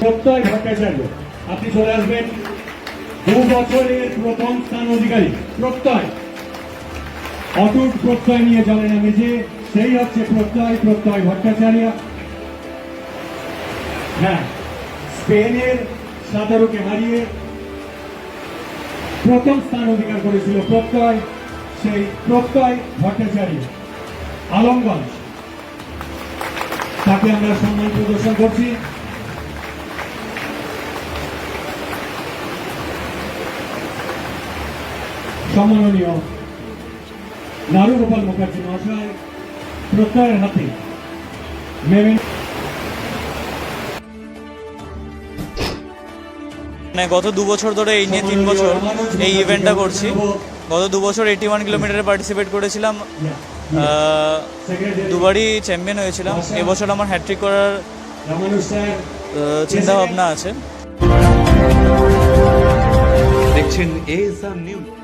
প্রত্যয় ভট্টাচার্য, আপনি চলে আসবেন দু বছরের প্রথম স্থান অধিকারী, প্রত্যয়। অটুট প্রত্যয় নিয়ে চলেন আমি যে সেই হচ্ছে প্রত্যয় প্রত্যয় ভট্টাচার্য। হ্যাঁ স্পেনের সাঁতারুকে হারিয়ে প্রথম স্থান অধিকার করেছিল প্রত্যয়, সেই প্রত্যয় ভট্টাচার্য, আলমগঞ্জ। তাকে আমরা সম্মান প্রদর্শন করছি। সম্মাননীয় নারুগোপাল মুখার্জি মহাশয় প্রত্যয়ের হাতে মানে গত দু বছর ধরে এই নিয়ে তিন বছর এই ইভেন্টটা করছি। গত দু বছর এইটি ওয়ান কিলোমিটারে পার্টিসিপেট করেছিলাম দুবারই চ্যাম্পিয়ন হয়েছিলাম। এবছর আমার হ্যাট্রিক করার চিন্তা ভাবনা আছে। দেখছেন নিউজ